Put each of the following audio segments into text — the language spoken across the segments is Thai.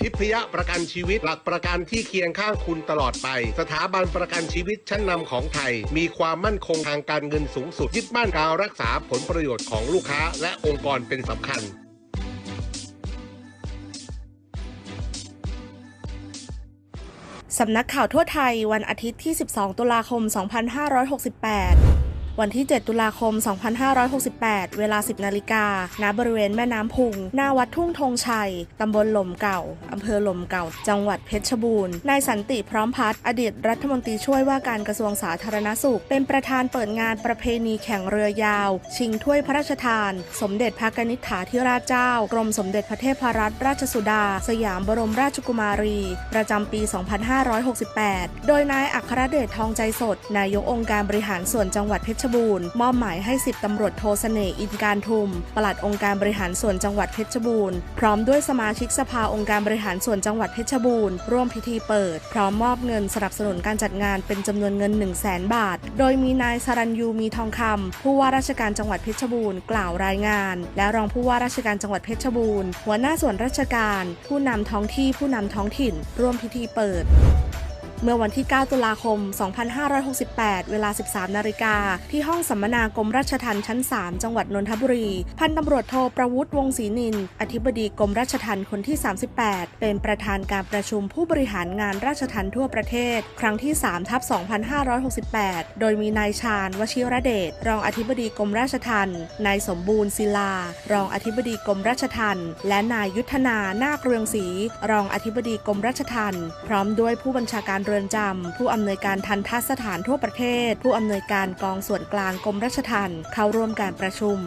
ทิพยประกันชีวิตหลักประกันที่เคียงข้างคุณตลอดไป สถาบันประกันชีวิตชั้นนำของไทย มีความมั่นคงทางการเงินสูงสุดยึดมั่นการรักษาผลประโยชน์ของลูกค้าและองค์กรเป็นสำคัญสำนักข่าวทั่วไทยวันอาทิตย์ที่ 12 ตุลาคม 2568 วันที่ 7 ตุลาคม 2568 เวลา 10 นาฬิกา ณ บริเวณแม่น้ำพุง หน้าวัดทุ่งธงชัย ตำบลหล่มเก่า อำเภอหล่มเก่า จังหวัดเพชรบูรณ์ นายสันติพร้อมพัฒน์อดีตรัฐมนตรีช่วยว่าการกระทรวงสาธารณสุข เป็นประธานเปิดงานประเพณีแข่งเรือยาว ชิงถ้วยพระราชทาน สมเด็จพระนิษฐาธิราชเจ้า กรมสมเด็จพระเทพรัตนราชสุดา สยามบรมราชกุมารี ประจำปี 2568 โดยนายอัครเดชทองใจสด นายกองค์การบริหารส่วนจังหวัดเพชรบูรณ์มอบหมายให้10ตำรวจโทเสน่ห์อินการทุม ปลัดองค์การบริหารส่วนจังหวัดเพชรบูรณ์ พร้อมด้วยสมาชิกสภาองค์การบริหารส่วนจังหวัดเพชรบูรณ์ ร่วมพิธีเปิด พร้อมมอบเงินสนับสนุนการจัดงานเป็นจำนวนเงิน 1 0 0 0 0แสนบาท โดยมีนายสรัญยูมีทองคำผู้ว่าราชการจังหวัดเพชรบูรณ์กล่าวรายงาน และรองผู้ว่าราชการจังหวัดเพชรบูรณ์หัวหน้าส่วนราชการ ผู้นำท้องที่ผู้นำท้องถิ่น ร่วมพิธีเปิด เมื่อวันที่ 9 ตุลาคม 2568 เวลา 13 นาฬิกา ที่ห้องสัมมนากรมราชทัณฑ์ชั้น 3 จังหวัดนนทบุรี พันตำรวจโทประวุฒิวงศรีนิน อธิบดีกรมราชทัณฑ์คนที่ 38 เป็นประธานการประชุมผู้บริหารงานราชทัณฑ์ทั่วประเทศ ครั้งที่ 3 ทับ 2568 โดยมีนายชาญวชิรเดช รองอธิบดีกรมราชทัณฑ์ นายสมบูรณ์ศิลา รองอธิบดีกรมราชทัณฑ์ และนายยุทธนา นาคเรืองศรี รองอธิบดีกรมราชทัณฑ์ พร้อมด้วยผู้บัญชาการเรือนจำ ผู้อำนวยการทันทสถานทั่วประเทศ ผู้อำนวยการกองส่วนกลางกรมราชทัณฑ์เข้าร่วมการประชุม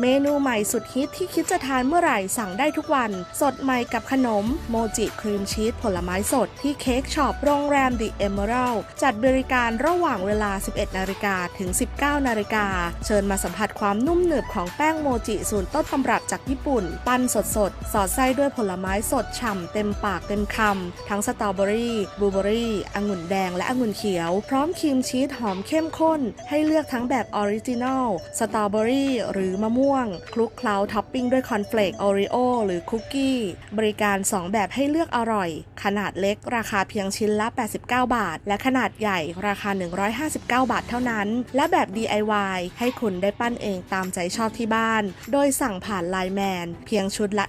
เมนูใหม่สุดฮิตที่คิดจะทานเมื่อไหร่สั่งได้ทุกวัน สดใหม่กับขนม โมจิครีมชีสผลไม้สดที่เค้กช็อปโรงแรม The Emerald จัดบริการระหว่างเวลา 11 นาฬิกาถึง 19 นาฬิกา เชิญมาสัมผัสความนุ่มหนึบของแป้งโมจิสูตรต้นตำรับจากญี่ปุ่น ปั้นสดสดสอดไส้ด้วยผลไม้สดฉ่ำเต็มปากเต็มคำ ทั้งสตรอเบอรี่บลูเบอรี่องุ่นแดงและองุ่นเขียว พร้อมครีมชีสหอมเข้มข้น ให้เลือกทั้งแบบออริจินอลสตรอเบอรี่หรือมะม่วงคลุกเคล้าท็อปปิ้งด้วยคอนเฟลกโอริโอหรือคุกกี้ บริการ 2 แบบให้เลือกอร่อย ขนาดเล็กราคาเพียงชิ้นละ 89 บาท และขนาดใหญ่ราคา 159 บาทเท่านั้น และแบบ DIY ให้คุณได้ปั้นเองตามใจชอบที่บ้าน โดยสั่งผ่านไลน์แมนเพียงชุดละ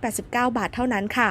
189 บาทเท่านั้นค่ะ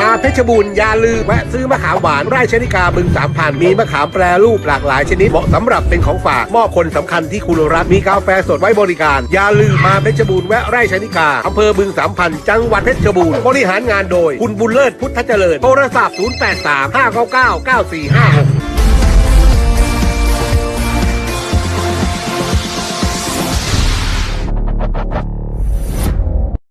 มาเพชรบูรณ์อย่าลืมแวะซื้อมะขามหวานไร่ชนิกาบึงสามพันมีมะขามแปรรูปหลากหลายชนิดเหมาะสำหรับเป็นของฝากมอบคนสำคัญที่คุณรักมีกาแฟสดไว้บริการ อย่าลืมมาเพชรบูรณ์แวะไร่ชนิกาอำเภอบึงสามพันจังหวัดเพชรบูรณ์บริหารงานโดย คุณบุญเลิศพุทธเจริญโทรศัพท์ 083 599 9456